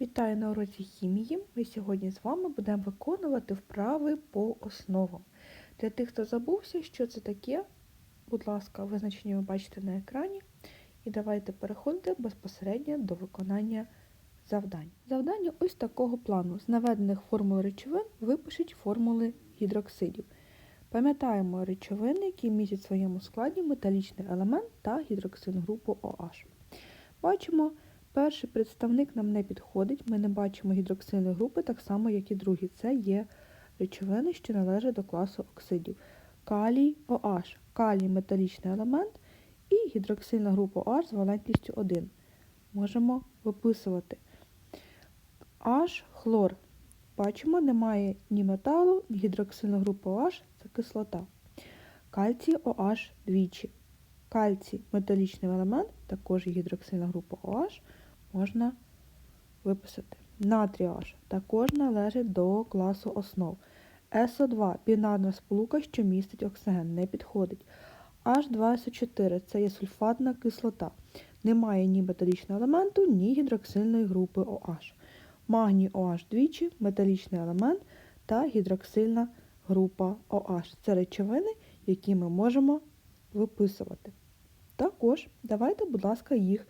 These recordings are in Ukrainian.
Вітаю на уроці хімії. Ми сьогодні з вами будемо виконувати вправи по основам. Для тих, хто забувся, що це таке, будь ласка, визначення ви бачите на екрані. І давайте переходити безпосередньо до виконання завдань. Завдання ось такого плану. З наведених формул речовин випишіть формули гідроксидів. Пам'ятаємо речовини, які містять в своєму складі металічний елемент та гідроксидну групу OH. Бачимо, перший представник нам не підходить, ми не бачимо гідроксильної групи, так само, як і другі. Це є речовини, що належать до класу оксидів. Калій OH. Калій металічний елемент і гідроксильна група OH з валентністю 1. Можемо виписувати. H хлор. Бачимо, немає ні металу, ні гідроксильної групи OH це кислота. Кальцій OH двічі. Кальцій металічний елемент, також гідроксильна група OH, можна виписати. Натрій OH також належить до класу основ. СО2 бінарна сполука, що містить оксиген, не підходить. H2SO4 це є сульфатна кислота. Немає ні металічного елементу, ні гідроксильної групи OH. Магній OH двічі, металічний елемент та гідроксильна група OH. Це речовини, які ми можемо виписувати. Також давайте, будь ласка, їх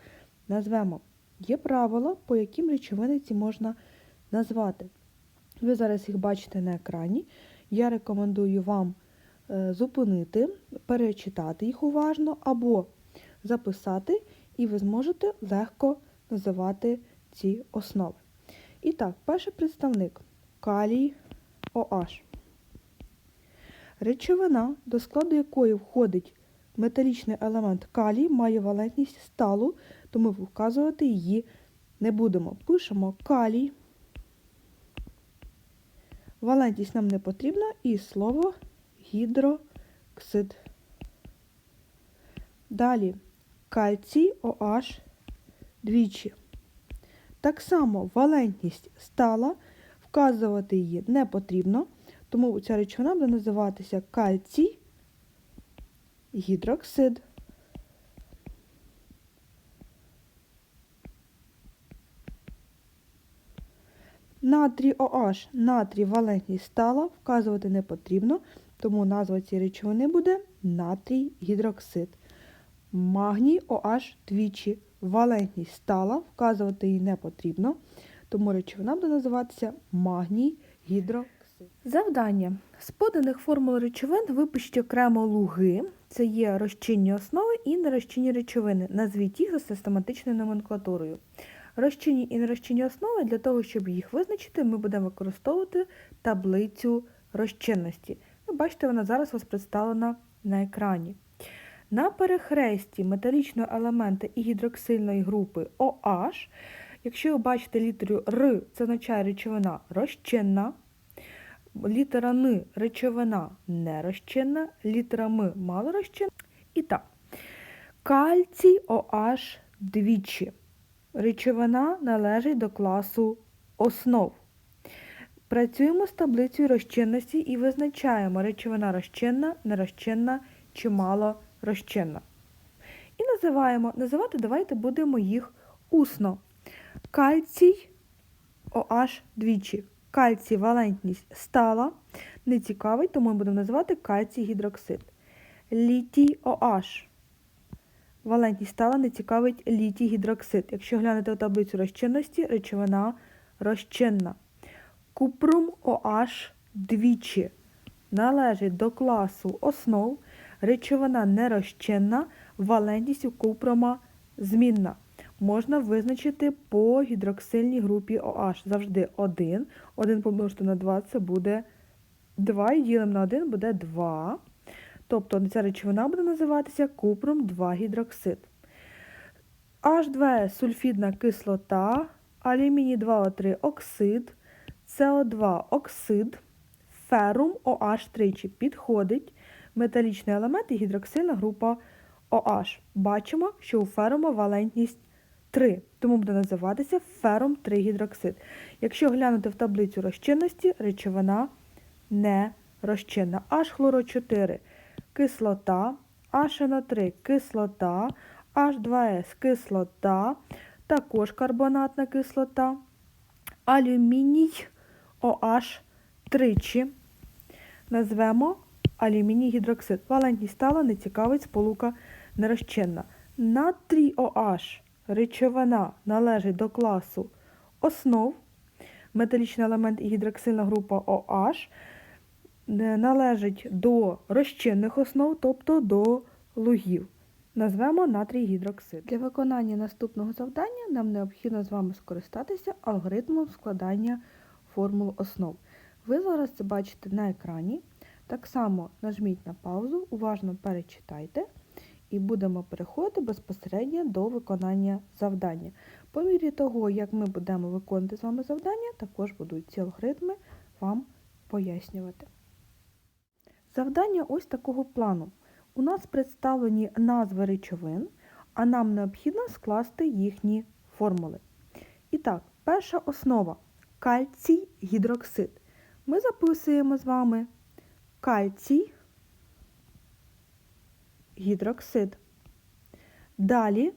назвемо. Є правила, по яким речовини ці можна назвати. Ви зараз їх бачите на екрані. Я рекомендую вам е, зупинити, перечитати їх уважно або записати, і ви зможете легко називати ці основи. І так, перший представник калій OH. Речовина, до складу якої входить металічний елемент калій, має валентність сталу, тому вказувати її не будемо. Пишемо калій. Валентність нам не потрібна і слово гідроксид. Далі кальцій OH двічі. Так само валентність стала, вказувати її не потрібно, тому ця речовина буде називатися кальцій гідроксид. Натрій OH, натрій валентність стала, вказувати не потрібно, тому назва цієї речовини буде натрій гідроксид. Магній OH двічі. Валентність стала, вказувати її не потрібно, тому речовина буде називатися магній гідроксид. Завдання. З поданих формул речовин випишіть окремо луги, це є розчинні основи і нерозчинні речовини. Назвіть їх за систематичною номенклатурою. Розчинні і нерозчинні основи, для того, щоб їх визначити, ми будемо використовувати таблицю розчинності. Ви бачите, вона зараз у вас представлена на екрані. На перехресті металічного елемента і гідроксильної групи OH, якщо ви бачите літеру Р, це означає речовина розчинна, літера Н речовина нерозчинна, літера М малорозчинна. І так, кальцій OH двічі. Речовина належить до класу основ. Працюємо з таблицею розчинності і визначаємо речовина розчинна, нерозчинна чи малорозчинна. І називаємо, називати давайте будемо їх усно. Кальцій OH двічі. Кальцій валентність стала, не цікавий, тому ми будемо називати кальцій гідроксид. Літій OH. Валентність стала не цікавить літій гідроксид. Якщо глянете у таблицю розчинності, речовина розчинна. Купрум OH двічі належить до класу основ. Речовина нерозчинна, валентність у купрома змінна. Можна визначити по гідроксильній групі OH. Завжди 1. 1 помножити на 2 це буде 2, і ділимо на 1 буде 2. Тобто ця речовина буде називатися купром 2 гідроксид. H2 сульфідна кислота, алюміній 2О3 оксид, СО2 оксид, ферум OH тричі підходить, металічний елемент і гідроксильна група OH. Бачимо, що у ферума валентність 3, тому буде називатися ферум 3 гідроксид. Якщо глянути в таблицю розчинності, речовина не розчинна. H хлоро 4 кислота, HNO3 кислота, H2S кислота, також карбонатна кислота. алюміній OH тричі. Назвемо алюміній гідроксид. Валентність стала не цікавить сполука нерозчинна. Натрій OH речовина належить до класу основ. Металічний елемент і гідроксильна група OH належить до розчинних основ, тобто до лугів. Назвемо натрій гідроксид. Для виконання наступного завдання нам необхідно з вами скористатися алгоритмом складання формул основ. Ви зараз це бачите на екрані. Так само нажміть на паузу, уважно перечитайте і будемо переходити безпосередньо до виконання завдання. По мірі того, як ми будемо виконувати з вами завдання, також будуть ці алгоритми вам пояснювати. Завдання ось такого плану. У нас представлені назви речовин, а нам необхідно скласти їхні формули. І так, перша основа кальцій гідроксид. Ми записуємо з вами кальцій гідроксид. Далі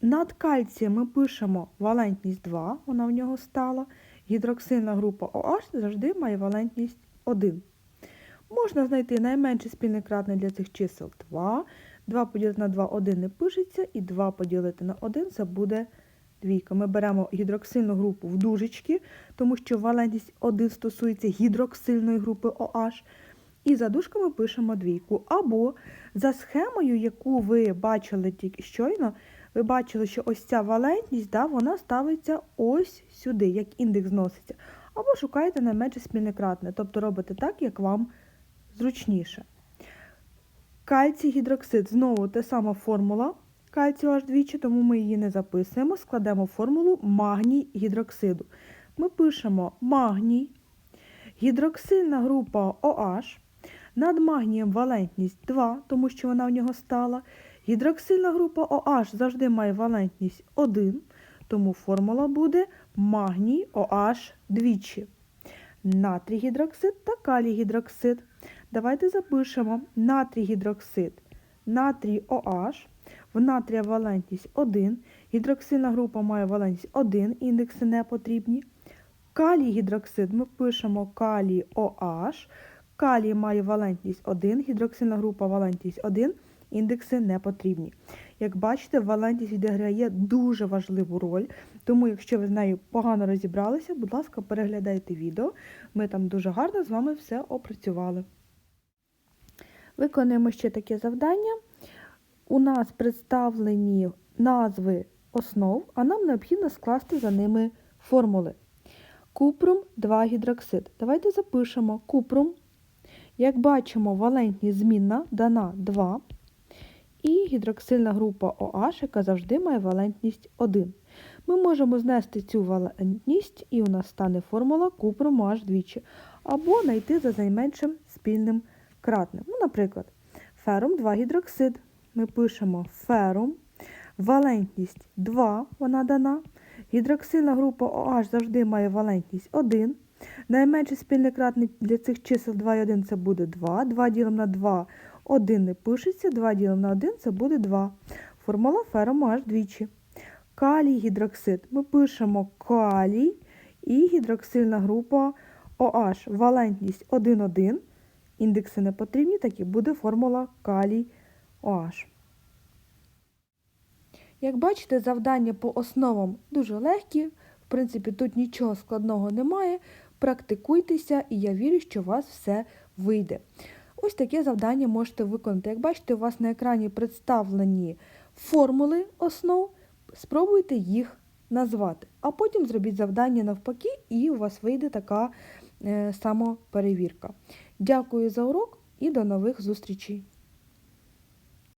над кальцієм ми пишемо валентність 2, вона в нього стала. Гідроксильна група OH завжди має валентність 1. Можна знайти найменший спільний кратний для цих чисел 2. 2 поділити на 2 1 не пишеться, і 2 поділити на 1 це буде двійка. Ми беремо гідроксильну групу в дужечки, тому що валентність 1 стосується гідроксильної групи OH. І за дужками пишемо двійку. Або за схемою, яку ви бачили тільки щойно, ви бачили, що ось ця валентність, да, вона ставиться ось сюди, як індекс зноситься. Або шукаєте найменше спільне кратне, тобто робите так, як вам зручніше. Кальцій гідроксид знову та сама формула кальцію аж двічі, тому ми її не записуємо. Складемо формулу магній гідроксиду. Ми пишемо магній, гідроксильна група OH. Над магнієм валентність 2, тому що вона в нього стала. Гідроксильна група OH завжди має валентність 1, тому формула буде магній OH двічі. Натрій гідроксид та калій гідроксид. Давайте запишемо натрій гідроксид, натрій OH. В натрія валентність 1. Гідроксильна група має валентність 1, індекси не потрібні. Калій гідроксид ми пишемо калій OH. Калій має валентність 1, гідроксильна група валентність 1, індекси не потрібні. Як бачите, валентність відіграє дуже важливу роль, тому якщо ви з нею погано розібралися, будь ласка, переглядайте відео. Ми там дуже гарно з вами все опрацювали. Виконуємо ще таке завдання. У нас представлені назви основ, а нам необхідно скласти за ними формули. Купрум 2 гідроксид. Давайте запишемо купрум. Як бачимо, валентність змінна дана 2. І гідроксильна група OH, яка завжди має валентність 1. Ми можемо знести цю валентність, і у нас стане формула купрум OH двічі. Або знайти за найменшим спільним кратним. Ну, Наприклад, ферум 2 гідроксид. Ми пишемо ферум, валентність 2, вона дана. Гідроксильна група OH завжди має валентність 1. Найменший спільний кратний для цих чисел 2 і 1 це буде 2. 2 ділимо на 2, 1 не пишеться, 2 ділимо на 1 це буде 2. Формула феруму аж двічі. Калій гідроксид. Ми пишемо калій і гідроксильна група OH. Валентність 1, 1. Індекси не потрібні, так і буде формула калій OH. Як бачите, завдання по основам дуже легкі. В принципі, тут нічого складного немає. Практикуйтеся, і я вірю, що у вас все вийде. Ось таке завдання можете виконати. Як бачите, у вас на екрані представлені формули основ. Спробуйте їх назвати, а потім зробіть завдання навпаки, і у вас вийде така самоперевірка. Дякую за урок і до нових зустрічей!